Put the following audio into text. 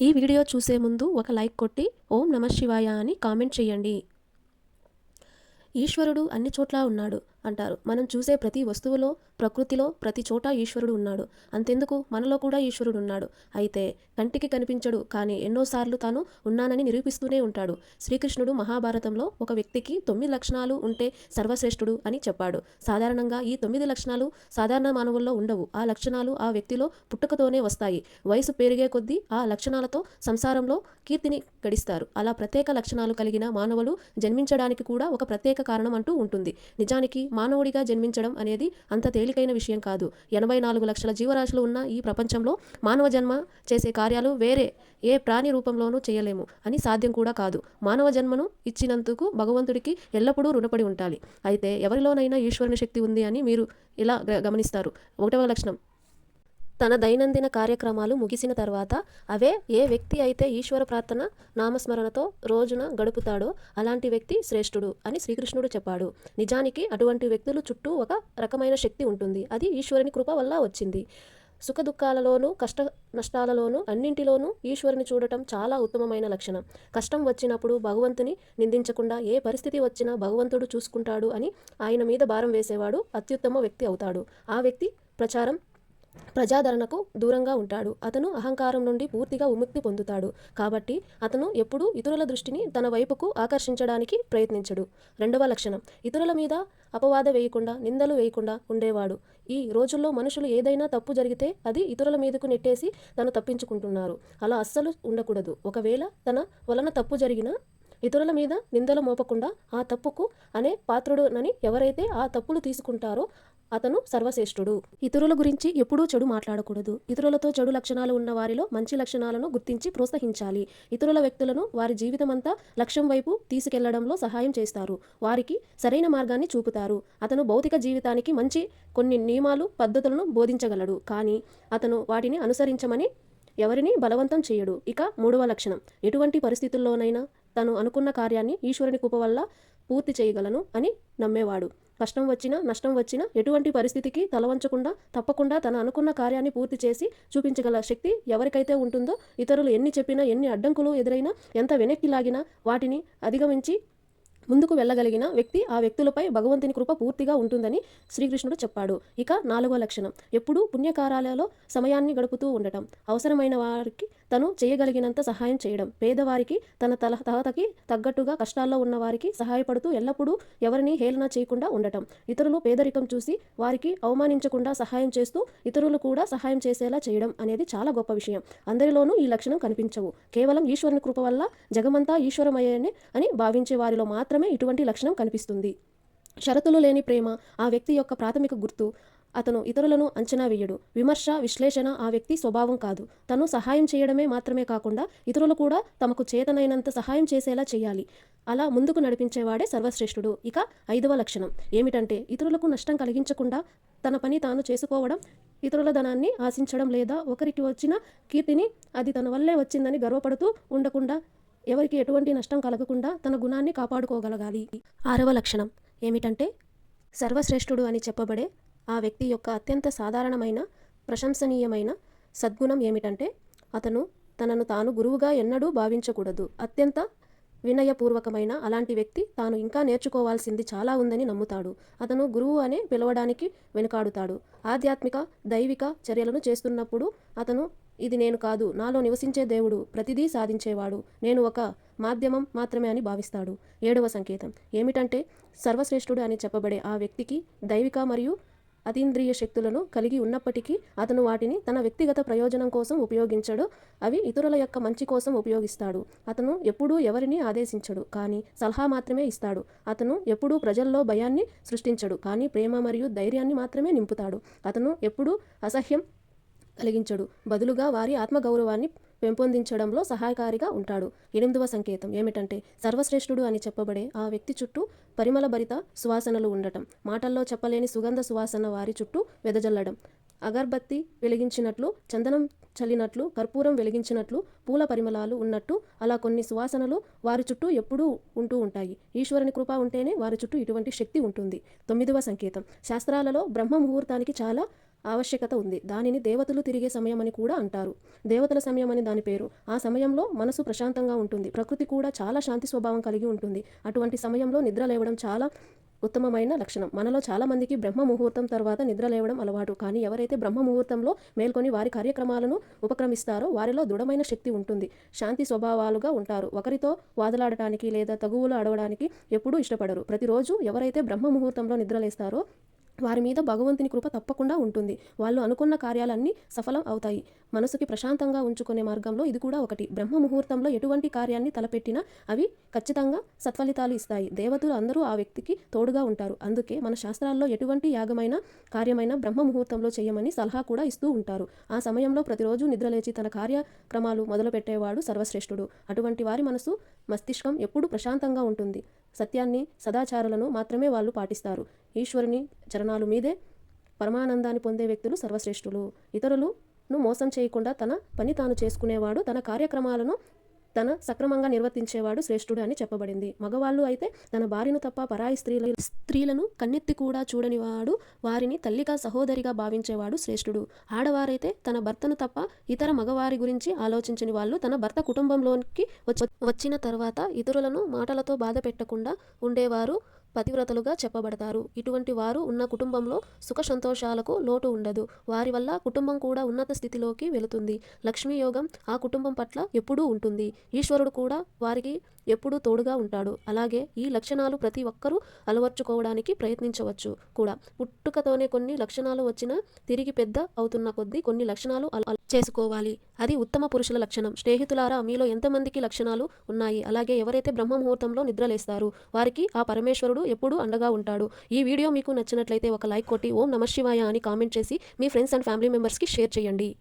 ఈ వీడియో చూసే ముందు ఒక లైక్ కొట్టి ఓం నమ శివాయ అని కామెంట్ చేయండి. ఈశ్వరుడు అన్ని చోట్ల ఉన్నాడు. అంటారు. మనం చూసే ప్రతి వస్తువులో ప్రకృతిలో ప్రతి చోట ఈశ్వరుడు ఉన్నాడు. అంతెందుకు? మనలో కూడా ఈశ్వరుడు ఉన్నాడు. అయితే కంటికి కనిపించడు కానీ ఎన్నోసార్లు తాను ఉన్నానని నిరూపిస్తూనే ఉంటాడు. శ్రీకృష్ణుడు మహాభారతంలో ఒక వ్యక్తికి తొమ్మిది లక్షణాలు ఉంటే సర్వశ్రేష్ఠుడు అని చెప్పాడు. సాధారణంగా ఈ తొమ్మిది లక్షణాలు సాధారణ మానవుల్లో ఉండవు. ఆ లక్షణాలు ఆ వ్యక్తిలో పుట్టుకతోనే వస్తాయి. వయసు పెరిగే కొద్దీ ఆ లక్షణాలతో సంసారంలో కీర్తిని గడిస్తారు. అలా ప్రత్యేక లక్షణాలు కలిగిన మానవులు జన్మించడానికి కూడా ఒక ప్రత్యేక కారణం అంటూ ఉంటుంది. నిజానికి మానవుడిగా జన్మించడం అనేది అంత తేలికైన విషయం కాదు. ఎనభై నాలుగు లక్షల జీవరాశులు ఉన్న ఈ ప్రపంచంలో మానవ జన్మ చేసే కార్యాలు వేరే ఏ ప్రాణి రూపంలోనూ చేయలేము అని సాధ్యం కూడా కాదు. మానవ జన్మను ఇచ్చినందుకు భగవంతుడికి ఎల్లప్పుడూ రుణపడి ఉండాలి అయితే ఎవరిలోనైనా ఈశ్వరుని శక్తి ఉంది అని మీరు ఇలా గ- గమనిస్తారు. ఒకటవ లక్షణం. తన దైనందిన కార్యక్రమాలు ముగిసిన తర్వాత అవే ఏ వ్యక్తి అయితే ఈశ్వర ప్రార్థన నామస్మరణతో రోజున గడుపుతాడో అలాంటి వ్యక్తి శ్రేష్ఠుడు అని శ్రీకృష్ణుడు చెప్పాడు. నిజానికి అటువంటి వ్యక్తులు చుట్టూ ఒక రకమైన శక్తి ఉంటుంది. అది ఈశ్వరుని కృప వల్ల వచ్చింది. సుఖ దుఃఖాలలోనూ కష్ట నష్టాలలోనూ అన్నింటిలోనూ ఈశ్వరుని చూడటం చాలా ఉత్తమమైన లక్షణం. కష్టం వచ్చినప్పుడు భగవంతుని నిందించకుండా ఏ పరిస్థితి వచ్చినా భగవంతుడు చూసుకుంటాడు అని ఆయన మీద భారం వేసేవాడు అత్యుత్తమ వ్యక్తి అవుతాడు. ఆ వ్యక్తి ప్రచారం ప్రజాదరణకు దూరంగా ఉంటాడు. అతను అహంకారం నుండి పూర్తిగా విముక్తి పొందుతాడు. కాబట్టి అతను ఎప్పుడూ ఇతరుల దృష్టిని తన వైపుకు ఆకర్షించడానికి ప్రయత్నించడు. రెండవ లక్షణం. ఇతరుల మీద అపవాద వేయకుండా నిందలు వేయకుండా ఉండేవాడు. ఈ రోజుల్లో మనుషులు ఏదైనా తప్పు జరిగితే అది ఇతరుల మీదకు నెట్టేసి తను తప్పించుకుంటున్నారు. అలా అస్సలు ఉండకూడదు. ఒకవేళ తన వలన తప్పు జరిగినా ఇతరుల మీద నిందలు మోపకుండా ఆ తప్పుకు అనే పాత్రుడునని ఎవరైతే ఆ తప్పులు తీసుకుంటారో అతను సర్వశ్రేష్ఠుడు. ఇతరుల గురించి ఎప్పుడూ చెడు మాట్లాడకూడదు. ఇతరులతో చెడు లక్షణాలు ఉన్న వారిలో మంచి లక్షణాలను గుర్తించి ప్రోత్సహించాలి. ఇతరుల వ్యక్తులను వారి జీవితమంతా లక్ష్యం వైపు తీసుకెళ్ళడంలో సహాయం చేస్తారు. వారికి సరైన మార్గాన్ని చూపుతారు. అతను భౌతిక జీవితానికి మంచి కొన్ని నియమాలు పద్ధతులను బోధించగలడు. కానీ అతను వాటిని అనుసరించమని ఎవరిని బలవంతం చేయడు. ఇక మూడవ లక్షణం. ఎటువంటి పరిస్థితుల్లోనైనా తను అనుకున్న కార్యాన్ని ఈశ్వరుని కృప వల్ల పూర్తి చేయగలను అని నమ్మేవాడు. కష్టం వచ్చినా నష్టం వచ్చినా ఎటువంటి పరిస్థితికి తలవంచకుండా తప్పకుండా తన అనుకున్న కార్యాన్ని పూర్తి చేసి చూపించగల శక్తి ఎవరికైతే ఉంటుందో ఇతరులు ఎన్ని చెప్పినా ఎన్ని అడ్డంకులు ఎదురైనా ఎంత వెనక్కి లాగినా వాటిని అధిగమించి ముందుకు వెళ్ళగలిగిన వ్యక్తి ఆ వ్యక్తులపై భగవంతుని కృప పూర్తిగా ఉంటుందని శ్రీకృష్ణుడు చెప్పాడు. ఇక నాలుగో లక్షణం. ఎప్పుడూ పుణ్యకారాలలో సమయాన్ని గడుపుతూ ఉండటం. అవసరమైన వారికి తను చేయగలిగినంత సహాయం చేయడం. పేదవారికి తన తల తహతకి తగ్గట్టుగా కష్టాల్లో ఉన్న వారికి సహాయపడుతూ ఎల్లప్పుడూ ఎవరిని హేళన చేయకుండా ఉండటం. ఇతరులు పేదరికం చూసి వారికి అవమానించకుండా సహాయం చేస్తూ ఇతరులు కూడా సహాయం చేసేలా చేయడం అనేది చాలా గొప్ప విషయం. అందరిలోనూ ఈ లక్షణం కనిపించవు. కేవలం ఈశ్వరుని కృప వల్ల జగమంతా ఈశ్వరమయ్యనే అని భావించే వారిలో మాత్రమే ఇటువంటి లక్షణం కనిపిస్తుంది. షరతులు లేని ప్రేమ ఆ వ్యక్తి యొక్క ప్రాథమిక గుర్తు అతను ఇతరులను అంచనా వేయడు. విమర్శ విశ్లేషణ ఆ వ్యక్తి స్వభావం కాదు. తను సహాయం చేయడమే మాత్రమే కాకుండా ఇతరులు కూడా తమకు చేతనైనంత సహాయం చేసేలా చేయాలి. అలా ముందుకు నడిపించేవాడే సర్వశ్రేష్ఠుడు. ఇక ఐదవ లక్షణం. ఏమిటంటే ఇతరులకు నష్టం కలిగించకుండా తన పని తాను చేసుకోవడం ఇతరుల ధనాన్ని ఆశించడం లేదా ఒకరికి వచ్చిన కీర్తిని అది తన వల్లే వచ్చిందని గర్వపడుతూ ఉండకుండా ఎవరికి ఎటువంటి నష్టం కలగకుండా తన గుణాన్ని కాపాడుకోగలగాలి. ఆరవ లక్షణం. ఏమిటంటే సర్వశ్రేష్ఠుడు అని చెప్పబడే ఆ వ్యక్తి యొక్క అత్యంత సాధారణమైన ప్రశంసనీయమైన సద్గుణం ఏమిటంటే అతను తనను తాను గురువుగా ఎన్నడూ భావించకూడదు. అత్యంత వినయపూర్వకమైన అలాంటి వ్యక్తి తాను ఇంకా నేర్చుకోవాల్సింది చాలా ఉందని నమ్ముతాడు. అతను గురువు అనే పిలవడానికి వెనుకాడుతాడు. ఆధ్యాత్మిక దైవిక చర్యలను చేస్తున్నప్పుడు అతను ఇది నేను కాదు నాలో నివసించే దేవుడు ప్రతిదీ సాధించేవాడు నేను ఒక మాధ్యమం మాత్రమే అని భావిస్తాడు. ఏడవ సంకేతం. ఏమిటంటే సర్వశ్రేష్ఠుడు అని చెప్పబడే ఆ వ్యక్తికి దైవిక మరియు అతీంద్రియ శక్తులను కలిగి ఉన్నప్పటికీ అతను వాటిని తన వ్యక్తిగత ప్రయోజనం కోసం ఉపయోగించడు అవి ఇతరుల యొక్క మంచి కోసం ఉపయోగిస్తాడు. అతను ఎప్పుడూ ఎవరిని ఆదేశించడు కానీ సలహా మాత్రమే ఇస్తాడు. అతను ఎప్పుడూ ప్రజల్లో భయాన్ని సృష్టించడు కానీ ప్రేమ మరియు ధైర్యాన్ని మాత్రమే నింపుతాడు. అతను ఎప్పుడూ అసహ్యం కలిగించడు. బదులుగా వారి ఆత్మగౌరవాన్ని పెంపొందించడంలో సహాయకారిగా ఉంటాడు. ఎనిమిదవ సంకేతం ఏమిటంటే సర్వశ్రేష్ఠుడు అని చెప్పబడే ఆ వ్యక్తి చుట్టూ పరిమళ భరిత సువాసనలు ఉండటం. మాటల్లో చెప్పలేని సుగంధ సువాసన వారి చుట్టూ వెదజల్లడం. అగర్బత్తి వెలిగించినట్లు చందనం చల్లినట్లు కర్పూరం వెలిగించినట్లు పూల పరిమళాలు ఉన్నట్టు అలా కొన్ని సువాసనలు వారి చుట్టూ ఎప్పుడూ ఉంటూ ఉంటాయి. ఈశ్వరుని కృప ఉంటేనే వారి చుట్టూ ఇటువంటి శక్తి ఉంటుంది. తొమ్మిదవ సంకేతం. శాస్త్రాలలో బ్రహ్మ ముహూర్తానికి చాలా ఆవశ్యకత ఉంది. దానిని దేవతలు తిరిగే సమయం అని కూడా అంటారు. దేవతల సమయం అని దాని పేరు. ఆ సమయంలో మనసు ప్రశాంతంగా ఉంటుంది. ప్రకృతి కూడా చాలా శాంతి స్వభావం కలిగి ఉంటుంది. అటువంటి సమయంలో నిద్ర లేవడం చాలా ఉత్తమమైన లక్షణం. మనలో చాలా మందికి బ్రహ్మ ముహూర్తం తర్వాత నిద్ర లేవడం అలవాటు. కానీ ఎవరైతే బ్రహ్మ ముహూర్తంలో మేల్కొని వారి కార్యక్రమాలను ఉపక్రమిస్తారో వారిలో దృఢమైన శక్తి ఉంటుంది. శాంతి స్వభావాలుగా ఉంటారు. ఒకరితో వాదలాడటానికి లేదా తగువులు అడవడానికి ఎప్పుడూ ఇష్టపడరు. ప్రతిరోజు ఎవరైతే బ్రహ్మ ముహూర్తంలో నిద్రలేస్తారో వారి మీద భగవంతుని కృప తప్పకుండా ఉంటుంది. వాళ్ళు అనుకున్న కార్యాలన్నీ సఫలం అవుతాయి. మనసుకి ప్రశాంతంగా ఉంచుకునే మార్గంలో ఇది కూడా ఒకటి. బ్రహ్మ ముహూర్తంలో ఎటువంటి కార్యాన్ని తలపెట్టినా అవి ఖచ్చితంగా సత్ఫలితాలు ఇస్తాయి. దేవతలు అందరూ ఆ వ్యక్తికి తోడుగా ఉంటారు. అందుకే మన శాస్త్రాల్లో ఎటువంటి యాగమైన కార్యమైన బ్రహ్మ ముహూర్తంలో చేయమని సలహా కూడా ఇస్తూ ఉంటారు. ఆ సమయంలో ప్రతిరోజు నిద్రలేచి తన కార్యక్రమాలు మొదలుపెట్టేవాడు సర్వశ్రేష్ఠుడు. అటువంటి వారి మనసు మస్తిష్కం ఎప్పుడూ ప్రశాంతంగా ఉంటుంది. సత్యాన్ని సదాచారాలను మాత్రమే వాళ్ళు పాటిస్తారు. ఈశ్వరుని చరణాలు మీదే పరమానందాన్ని పొందే వ్యక్తులు సర్వశ్రేష్ఠులు. ఇతరులను మోసం చేయకుండా తన పని తాను చేసుకునేవాడు తన కార్యక్రమాలను తన సక్రమంగా నిర్వర్తించేవాడు శ్రేష్ఠుడు అని చెప్పబడింది. మగవాళ్ళు అయితే తన భార్యను తప్ప పరాయి స్త్రీల స్త్రీలను కన్నెత్తి కూడా చూడనివాడు వారిని తల్లిగా సహోదరిగా భావించేవాడు శ్రేష్ఠుడు. ఆడవారైతే తన భర్తను తప్ప ఇతర మగవారి గురించి ఆలోచించని వాళ్ళు తన భర్త కుటుంబంలోకి వచ్చిన తర్వాత ఇతరులను మాటలతో బాధ పెట్టకుండా ఉండేవారు. పతివ్రతలుగా చెప్పబడతారు. ఇటువంటి వారు ఉన్న కుటుంబంలో సుఖ సంతోషాలకు లోటు ఉండదు. వారి వల్ల కుటుంబం కూడా ఉన్నత స్థితిలోకి వెళుతుంది. లక్ష్మీ యోగం ఆ కుటుంబం పట్ల ఎప్పుడూ ఉంటుంది. ఈశ్వరుడు కూడా వారికి ఎప్పుడూ తోడుగా ఉంటాడు. అలాగే ఈ లక్షణాలు ప్రతి ఒక్కరూ అలవర్చుకోవడానికి ప్రయత్నించవచ్చు కూడా. పుట్టుకతోనే కొన్ని లక్షణాలు వచ్చినా తిరిగి పెద్ద అవుతున్న కొద్దీ కొన్ని లక్షణాలు అల- చేసుకోవాలి. అది ఉత్తమ పురుషుల లక్షణం. స్నేహితులారా మీలో ఎంతమందికి లక్షణాలు ఉన్నాయి? అలాగే ఎవరైతే బ్రహ్మ ముహూర్తంలో నిద్రలేస్తారు వారికి ఆ పరమేశ్వరుడు ఎప్పుడూ అండగా ఉంటాడు. ఈ వీడియో మీకు నచ్చినట్లయితే ఒక లైక్ కొట్టి ఓం నమశివాయ అని కామెంట్ చేసి మీ ఫ్రెండ్స్ అండ్ ఫ్యామిలీ మెంబర్స్కి షేర్ చేయండి.